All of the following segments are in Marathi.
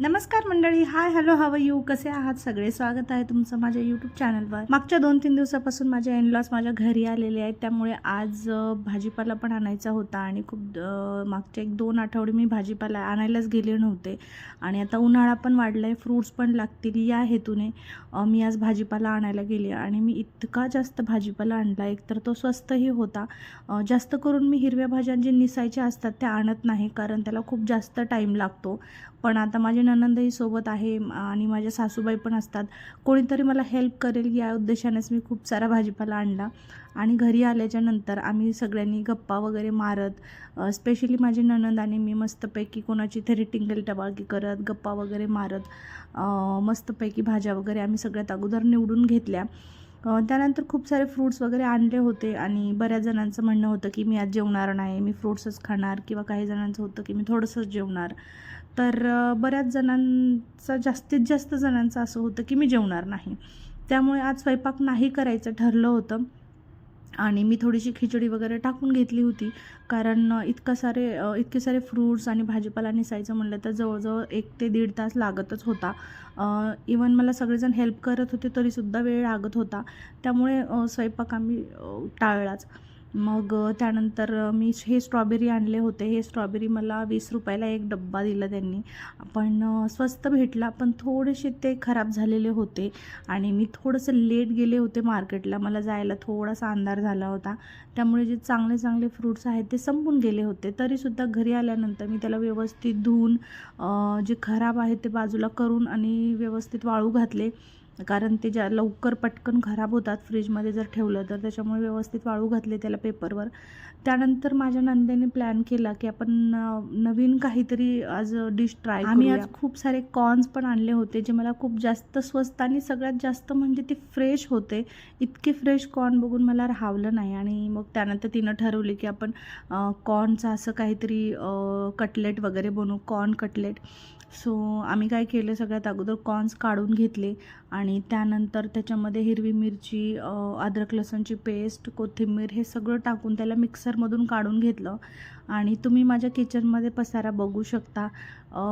नमस्कार मंडळी हाय हॅलो हव यू कसे आहात? सगळे स्वागत आहे तुमचं माझ्या यूट्यूब चॅनलवर मागच्या दोन तीन दिवसापासून माझ्या एनलॉस माझ्या घरी आलेले आहेत. त्यामुळे आज भाजीपाला पण आणायचा होता आणि खूप मागच्या एक दोन आठवडे मी भाजीपाला आणायलाच गेले नव्हते. आणि आता उन्हाळा पण वाढला आहे फ्रूट्स पण लागतील या हेतूने मी आज भाजीपाला आणायला गेले आणि मी इतका जास्त भाजीपाला आणला एक तर तो स्वस्तही होता. जास्त करून मी हिरव्या भाज्या जे निसायच्या असतात त्या आणत नाही कारण त्याला खूप जास्त टाईम लागतो. पण आता माझे ननंदही सोबत आहे आणि माझ्या सासूबाई पण असतात. कोणीतरी मला हेल्प करेल या उद्देशानेच मी खूप सारा भाजीपाला आणला आणि घरी आल्याच्यानंतर आम्ही सगळ्यांनी गप्पा वगैरे मारत स्पेशली माझी ननंद आणि मी मस्तपैकी कोणाची तरी टिंगल टबाळकी करत गप्पा वगैरे मारत मस्तपैकी भाज्या वगैरे आम्ही सगळ्यात अगोदर निवडून घेतल्या. त्यानंतर खूप सारे फ्रूट्स वगैरे आणले होते आणि बऱ्याच जणांचं म्हणणं होतं की मी आज जेवणार नाही मी फ्रूट्सच खाणार किंवा काही जणांचं होतं की मी थोडंसंच जेवणार. तर बऱ्याच जणांचं जास्तीत जास्त जणांचं असं होतं की मी जेवणार नाही. त्यामुळे आज स्वयंपाक नाही करायचं ठरलं होतं. आणि मी थोडीशी खिचडी वगैरे टाकून घेतली होती. कारण इतकं सारे इतके सारे फ्रूट्स आणि भाजीपाला निसायचं म्हणलं तर जवळजवळ एक ते दीड तास लागतच होता. इवन मला सगळेजण हेल्प करत होते तरीसुद्धा वेळ लागत होता. त्यामुळे स्वयंपाक आम्ही टाळलाच. मग त्यानंतर मी हे स्ट्रॉबेरी आणले होते. हे स्ट्रॉबेरी मला वीस रुपयाला एक डब्बा दिला त्यांनी. पण स्वस्त भेटला पण थोडेसे ते खराब झालेले होते. आणि मी थोडंसं लेट गेले होते मार्केटला. मला जायला थोडासा अंधार झाला होता. त्यामुळे जे चांगले चांगले फ्रूट्स आहेत ते संपून गेले होते. तरीसुद्धा घरी आल्यानंतर मी त्याला व्यवस्थित धुवून जे खराब आहे ते बाजूला करून आणि व्यवस्थित वाळू घातले. कारण ते ज्या लवकर पटकन खराब होतात फ्रीजमध्ये जर ठेवलं तर त्याच्यामुळे व्यवस्थित वाळू घातले त्याला पेपरवर. त्यानंतर माझ्या नंदेने प्लॅन केला की आपण नवीन काहीतरी आज डिश ट्राय आम्ही आज खूप सारे कॉर्न्स पण आणले होते जे मला खूप जास्त स्वस्त आणि सगळ्यात जास्त म्हणजे ते फ्रेश होते. इतके फ्रेश कॉर्न बघून मला राहावलं नाही आणि मग त्यानंतर तिनं ठरवली की आपण कॉर्नचं असं काहीतरी कटलेट वगैरे बनवू कॉर्न कटलेट सो आम्ही काय केलं सगळ्यात अगोदर कॉर्न्स काढून घेतले आणि त्यानंतर त्याच्यामध्ये हिरवी मिरची अद्रक लसणची पेस्ट कोथिंबीर हे सगळं टाकून त्याला मिक्सरमधून काढून घेतलं. आणि तुम्ही माझ्या किचनमध्ये पसारा बघू शकता.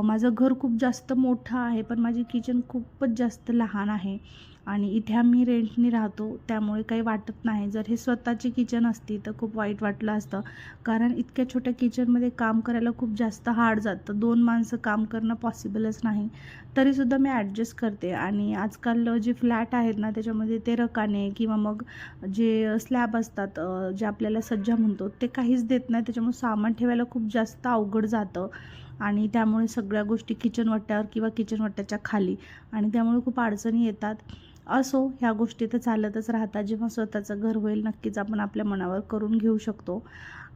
माझं घर खूप जास्त मोठं आहे पण माझी किचन खूपच जास्त लहान आहे. आणि इथे आम्ही रेंटनी राहतो त्यामुळे काही वाटत नाही. जर हे स्वतःची किचन असती तर खूप वाईट वाटलं असतं. कारण इतक्या छोट्या किचनमध्ये काम करायला खूप जास्त हार्ड जातं. दोन माणसं काम करणं पॉसिबलच नाही. तरीसुद्धा मी ॲडजस्ट करते. आणि आजकाल जे फ्लॅट आहेत ना त्याच्यामध्ये ते रकाने किंवा मग जे स्लॅब असतात जे आपल्याला सज्जा म्हणतो ते काहीच देत नाही. त्याच्यामुळे सामान ठेवायला खूप जास्त अवघड जातं. आणि त्यामुळे सगळ्या गोष्टी किचन वाट्यावर किंवा किचन वाट्याच्या खाली. आणि त्यामुळे खूप अडचणी येतात. असो ह्या गोष्टी तर चालतच राहतात. जेव्हा स्वतःचं घर होईल नक्कीच आपण आपल्या मनावर करून घेऊ शकतो.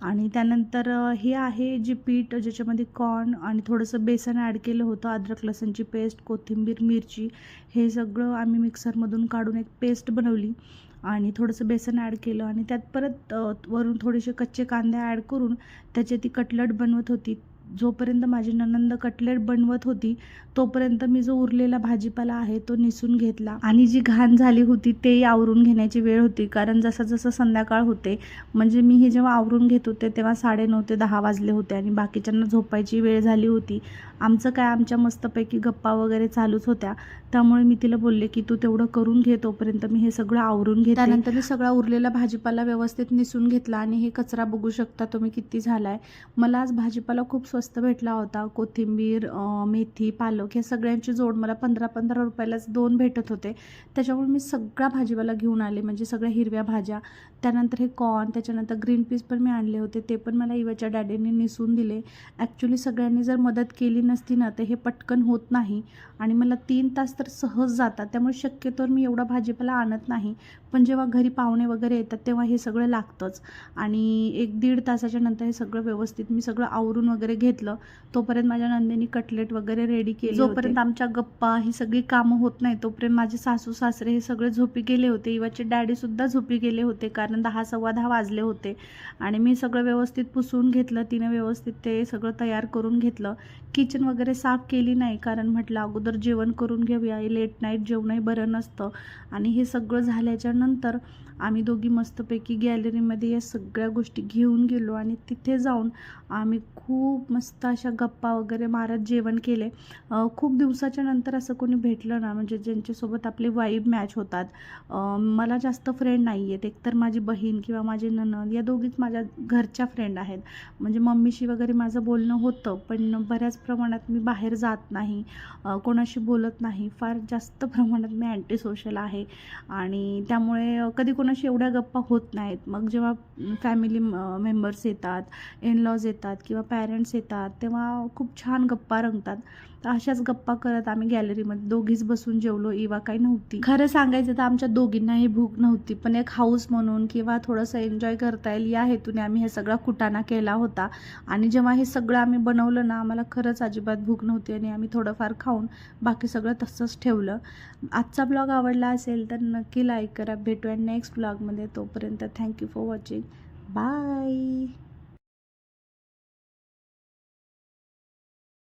आणि त्यानंतर हे आहे जे पीठ ज्याच्यामध्ये कॉर्न आणि थोडंसं बेसन ॲड केलं होतं. अद्रक लसणची पेस्ट कोथिंबीर मिरची. हे सगळं आम्ही मिक्सरमधून काढून एक पेस्ट बनवली. आणि थोडंसं बेसन ॲड केलं आणि त्यात परत वरून थोडेसे कच्चे कांदे ॲड करून त्याचे ती कटलट बनवत होती. जोपर्यंत माझी ननंद कटलेट बनवत होती तोपर्यंत मी जो उरलेला भाजीपाला आहे तो निसून घेतला. आणि जी घाण झाली होती तेही आवरून घेण्याची वेळ होती. कारण जसं जसं संध्याकाळ होते म्हणजे मी हे जेव्हा आवरून घेत होते तेव्हा साडेनऊ ते दहा वाजले होते आणि बाकीच्यांना झोपायची वेळ झाली होती. आमचं काय आमच्या मस्तपैकी गप्पा वगैरे चालूच होत्या. त्यामुळे मी तिला बोलले की तू तेवढं करून घे तोपर्यंत मी हे सगळं आवरून घेते. त्यानंतर मी सगळा उरलेला भाजीपाला व्यवस्थित निसून घेतला आणि हे कचरा बघू शकता तुम्ही किती झाला आहे मला आज भाजीपाला खूप स्वस्त भेटला होता. कोथिंबीर मेथी पालक हे सगळ्यांची जोड मला पंधरा पंधरा रुपयालाच दोन भेटत होते. त्याच्यामुळे मी सगळा भाजीपाला घेऊन आले म्हणजे सगळ्या हिरव्या भाज्या. त्यानंतर हे कॉर्न त्याच्यानंतर ग्रीन पीस पण मी आणले होते. ते पण मला इवाच्या डॅडीने निसून दिले. ॲक्च्युली सगळ्यांनी जर मदत केली नसती ना तर हे पटकन होत नाही. आणि मला तीन तास तर सहज जातात. त्यामुळे शक्यतोवर मी एवढा भाजीपाला आणत नाही. पण जेव्हा घरी पाहुणे वगैरे येतात तेव्हा हे सगळं लागतंच. आणि एक दीड तासाच्या नंतर हे सगळं व्यवस्थित मी सगळं आवरून वगैरे घेतलं तोपर्यंत माझ्या नंदिनी कटलेट वगैरे रेडी केली जोपर्यंत आमच्या गप्पा ही सगळी कामं होत नाही तोपर्यंत माझे सासू सासरे हे सगळे झोपी गेले होते. इवाचे डॅडीसुद्धा झोपी गेले होते कारण दहा सव्वा दहा वाजले होते. आणि मी सगळं व्यवस्थित पुसून घेतलं तिने व्यवस्थित ते सगळं तयार करून घेतलं. किचन वगैरे साफ केली नाही कारण म्हटलं अगोदर जेवण करून घेऊया लेट नाईट जेवणही बरं नसतं. आणि हे सगळं झाल्याच्यानंतर आम्ही दोघी मस्तपैकी गॅलरीमध्ये या सगळ्या गोष्टी घेऊन गेलो आणि तिथे जाऊन आम्ही खूप मस्त अशा गप्पा वगैरे मारत जेवण केले. खूप दिवसाच्या नंतर असं कोणी भेटलं ना म्हणजे ज्यांच्यासोबत आपले वाईब मॅच होतात. मला जास्त फ्रेंड नाही आहेत एकतर माझी बहीण किंवा माझे ननद या दोघीच माझ्या घरच्या फ्रेंड आहेत. म्हणजे मम्मीशी वगैरे माझं बोलणं होतं पण बऱ्याच प्रमाणात मी बाहेर जात नाही. कोणाशी बोलत नाही. फार जास्त प्रमाणात मी अँटी सोशल आहे. आणि त्यामुळे कधी कोणाशी एवढ्या गप्पा होत नाहीत. मग जेव्हा फॅमिली मेंबर्स येतात इन लॉज येतात किंवा पॅरेंट्स येतात येतात तेव्हा खूप छान गप्पा रंगतात. तर अशाच गप्पा करत आम्ही गॅलरीमध्ये दोघीच बसून जेवलो इवा काही नव्हती. खरं सांगायचं तर आमच्या दोघींनाही भूक नव्हती पण एक हाऊस म्हणून किंवा थोडंसं एन्जॉय करता येईल या हेतूने आम्ही हे सगळा कुटाणा केला होता. आणि जेव्हा हे सगळं आम्ही बनवलं ना आम्हाला खरंच अजिबात भूक नव्हती आणि आम्ही थोडंफार खाऊन बाकी सगळं तसंच ठेवलं. आजचा ब्लॉग आवडला असेल तर नक्की लाईक करा भेटूया नेक्स्ट ब्लॉगमध्ये. तोपर्यंत थँक्यू फॉर वॉचिंग बाय